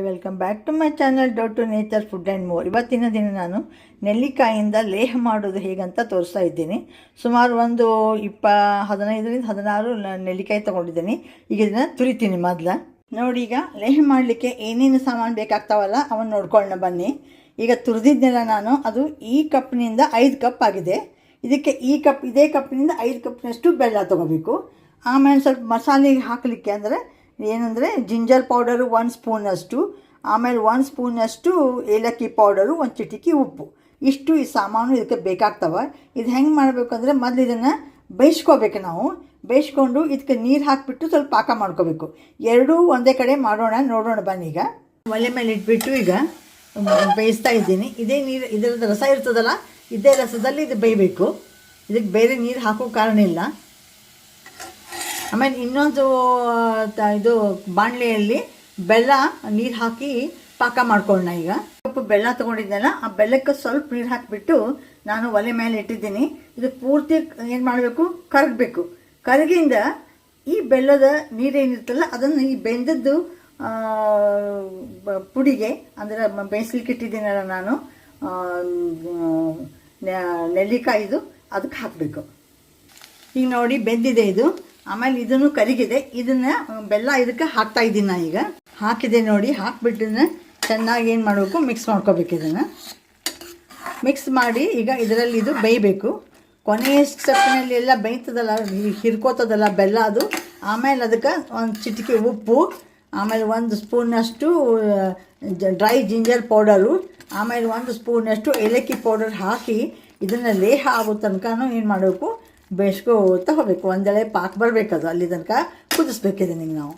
Welcome back to my channel dough to nature food and more ಇವತ್ತಿನ ದಿನ ನಾನು ನೆಲ್ಲಿಕಾಯಿಂದ ಲೇಹ ಮಾಡೋದು ಹೇಗಂತ ತೋರಿಸ್ತಾ ಇದ್ದೀನಿ. ಸುಮಾರು ಒಂದು ಇಪ್ಪ, ಹದಿನೈದರಿಂದ ಹದಿನಾರು ನೆಲ್ಲಿಕಾಯಿ ತೊಗೊಂಡಿದ್ದೀನಿ. ಈಗ ಇದನ್ನು ತುರಿತೀನಿ ಮೊದಲ. ನೋಡಿ ಈಗ ಲೇಹ ಮಾಡಲಿಕ್ಕೆ ಏನೇನು ಸಾಮಾನು ಬೇಕಾಗ್ತಾವಲ್ಲ ಅವನ್ನ ನೋಡ್ಕೊಳ್ಳೋಣ, ಬನ್ನಿ. ಈಗ ತುರಿದಿದ್ದೆಲ್ಲ ನಾನು, ಅದು ಈ ಕಪ್ನಿಂದ ಐದು ಕಪ್ ಆಗಿದೆ. ಇದಕ್ಕೆ ಈ ಕಪ್, ಇದೇ ಕಪ್ನಿಂದ ಐದು ಕಪ್ನಷ್ಟು ಬೆಲ್ಲ ತೊಗೋಬೇಕು. ಆಮೇಲೆ ಸ್ವಲ್ಪ ಮಸಾಲೆಗೆ ಹಾಕಲಿಕ್ಕೆ ಅಂದರೆ ಏನಂದರೆ ಜಿಂಜರ್ ಪೌಡರು ಒಂದು ಸ್ಪೂನಷ್ಟು ಆಮೇಲೆ ಒಂದು ಸ್ಪೂನಷ್ಟು ಏಲಕ್ಕಿ ಪೌಡರು, ಒಂದು ಚಿಟಿಕಿ ಉಪ್ಪು. ಇಷ್ಟು ಈ ಸಾಮಾನು ಇದಕ್ಕೆ ಬೇಕಾಗ್ತವೆ. ಇದು ಹೆಂಗೆ ಮಾಡಬೇಕು ಅಂದರೆ ಮೊದಲು ಇದನ್ನು ಬೇಯಿಸ್ಕೋಬೇಕು ನಾವು. ಬೇಯಿಸ್ಕೊಂಡು ಇದಕ್ಕೆ ನೀರು ಹಾಕಿಬಿಟ್ಟು ಸ್ವಲ್ಪ ಪಾಕ ಮಾಡ್ಕೋಬೇಕು. ಎರಡೂ ಒಂದೇ ಕಡೆ ಮಾಡೋಣ, ನೋಡೋಣ ಬನ್ನಿ ಈಗ. ಒಲೆ ಮೇಲೆ ಇಟ್ಬಿಟ್ಟು ಈಗ ಬೇಯಿಸ್ತಾ ಇದ್ದೀನಿ. ಇದೇ ನೀರು, ಇದರದ್ದು ರಸ ಇರ್ತದಲ್ಲ, ಇದೇ ರಸದಲ್ಲಿ ಇದು ಬೇಯಬೇಕು. ಇದಕ್ಕೆ ಬೇರೆ ನೀರು ಹಾಕೋ ಕಾರಣ ಇಲ್ಲ. ಆಮೇಲೆ ಇನ್ನೊಂದು ಇದು ಬಾಣಲೆಯಲ್ಲಿ ಬೆಲ್ಲ ನೀರು ಹಾಕಿ ಪಾಕ ಮಾಡ್ಕೊಳ್ಳೋಣ ಈಗ. ಸ್ವಲ್ಪ ಬೆಲ್ಲ ತೊಗೊಂಡಿದ್ದೆಲ್ಲ, ಆ ಬೆಲ್ಲಕ್ಕೆ ಸ್ವಲ್ಪ ನೀರು ಹಾಕಿಬಿಟ್ಟು ನಾನು ಒಲೆ ಮೇಲೆ ಇಟ್ಟಿದ್ದೀನಿ. ಇದು ಪೂರ್ತಿ ಏನು ಮಾಡಬೇಕು? ಕರಗಬೇಕು. ಕರಗಿಂದ ಈ ಬೆಲ್ಲದ ನೀರೇನಿರ್ತಲ್ಲ ಅದನ್ನು ಈ ಬೆಂದದ್ದು ಪುಡಿಗೆ, ಅಂದರೆ ಬೇಯಿಸ್ಲಿಕ್ಕೆ ಇಟ್ಟಿದ್ದೀನಲ್ಲ ನಾನು ನೆಲ್ಲಿಕಾಯಿದು ಅದಕ್ಕೆ ಹಾಕಬೇಕು. ಈಗ ನೋಡಿ, ಬೆಂದಿದೆ ಇದು. ಆಮೇಲೆ ಇದನ್ನು ಕರಿಗಿದೆ. ಇದನ್ನ ಬೆಲ್ಲ ಇದಕ್ಕೆ ಹಾಕ್ತಾ ಇದ್ದೀನಿ ನಾ ಈಗ. ಹಾಕಿದೆ ನೋಡಿ, ಹಾಕ್ಬಿಟ್ಟು ಚೆನ್ನಾಗಿ ಏನು ಮಾಡಬೇಕು ಮಿಕ್ಸ್ ಮಾಡ್ಕೋಬೇಕು ಇದನ್ನು. ಮಿಕ್ಸ್ ಮಾಡಿ ಈಗ ಇದರಲ್ಲಿ ಇದು ಬೇಯಬೇಕು. ಕೊನೆಯ ಸ್ಟೆಪ್ನಲ್ಲಿ ಎಲ್ಲ ಬೇಯ್ತದಲ್ಲ ಹಿರ್ಕೋತದಲ್ಲ ಬೆಲ್ಲ ಅದು. ಆಮೇಲೆ ಅದಕ್ಕೆ ಒಂದು ಚಿಟಿಕೆ ಉಪ್ಪು, ಆಮೇಲೆ ಒಂದು ಸ್ಪೂನಷ್ಟು ಡ್ರೈ ಜಿಂಜರ್ ಪೌಡರು ಆಮೇಲೆ ಒಂದು ಸ್ಪೂನಷ್ಟು ಏಲಕ್ಕಿ ಪೌಡರ್ ಹಾಕಿ ಇದನ್ನು ಲೇಹ ಆಗೋ ತನಕನೂ ಏನು ಮಾಡಬೇಕು ಬೇಯಿಸ್ಕೋತಾ ಹೋಗಬೇಕು. ಒಂದೆಳೆ ಪಾಕ್ ಬರಬೇಕದು. ಅಲ್ಲಿ ತನಕ ಕುದಿಸ್ಬೇಕಿದೆ ನಿಮ್ಗೆ ನಾವು.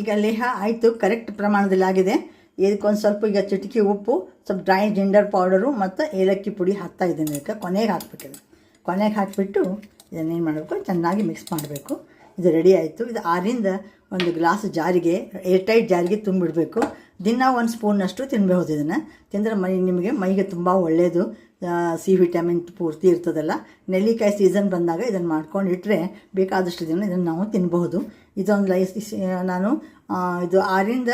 ಈಗ ಲೇಹ ಆಯಿತು. ಕರೆಕ್ಟ್ ಪ್ರಮಾಣದಲ್ಲಿ ಆಗಿದೆ. ಇದಕ್ಕೊಂದು ಸ್ವಲ್ಪ ಈಗ ಚಿಟಿಕೆ ಉಪ್ಪು, ಸ್ವಲ್ಪ ಡ್ರೈ ಜಿಂಡರ್ ಪೌಡರು ಮತ್ತು ಏಲಕ್ಕಿ ಪುಡಿ ಹಾಕ್ತಾ ಇದ್ದೀನಿ ಇದಕ್ಕೆ ಕೊನೆಗೆ ಹಾಕ್ಬೇಕಿದೆ. ಕೊನೆಗೆ ಹಾಕಿಬಿಟ್ಟು ಇದನ್ನೇನು ಮಾಡಬೇಕು? ಚೆನ್ನಾಗಿ ಮಿಕ್ಸ್ ಮಾಡಬೇಕು. ಇದು ರೆಡಿ ಆಯಿತು. ಇದು ಆರಿಂದ ಒಂದು ಗ್ಲಾಸ್ ಜಾರಿಗೆ ಏರ್ಟೈಟ್ ಜಾರಿಗೆ ತುಂಬಿಡಬೇಕು. ದಿನ ಒಂದು ಸ್ಪೂನಷ್ಟು ತಿನ್ನಬಹುದು ಇದನ್ನು. ತಿಂದರೆ ಮೈ ನಿಮಗೆ ಮೈಗೆ ತುಂಬ ಒಳ್ಳೆಯದು ಸಿ ವಿಟಮಿನ್ ಪೂರ್ತಿ ಇರ್ತದಲ್ಲ, ನೆಲ್ಲಿಕಾಯಿ ಸೀಸನ್ ಬಂದಾಗ ಇದನ್ನು ಮಾಡ್ಕೊಂಡು ಇಟ್ಟರೆ ಬೇಕಾದಷ್ಟು ದಿನ ಇದನ್ನು ನಾವು ತಿನ್ನಬಹುದು ಇದೊಂದು ಲೈಸ್ ನಾನು ಇದು ಆರಿಂದ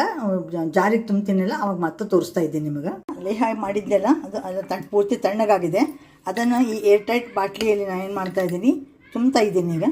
ಜಾರಿಗೆ ತುಂಬ್ತೀನಲ್ಲ, ಅವಾಗ ಮತ್ತೆ ತೋರಿಸ್ತಾ ಇದ್ದೀನಿ ನಿಮಗೆ. ಲೇಹ ಮಾಡಿದ್ದೆಲ್ಲ ಅದು ಅದು ತಣ್ಣ ಪೂರ್ತಿ ತಣ್ಣಗಾಗಿದೆ. ಅದನ್ನು ಈ ಏರ್ಟೈಟ್ ಬಾಟ್ಲಿಯಲ್ಲಿ ನಾನು ಏನು ಮಾಡ್ತಾ ಇದ್ದೀನಿ, ತುಂಬ್ತಾ ಇದ್ದೀನಿ ಈಗ.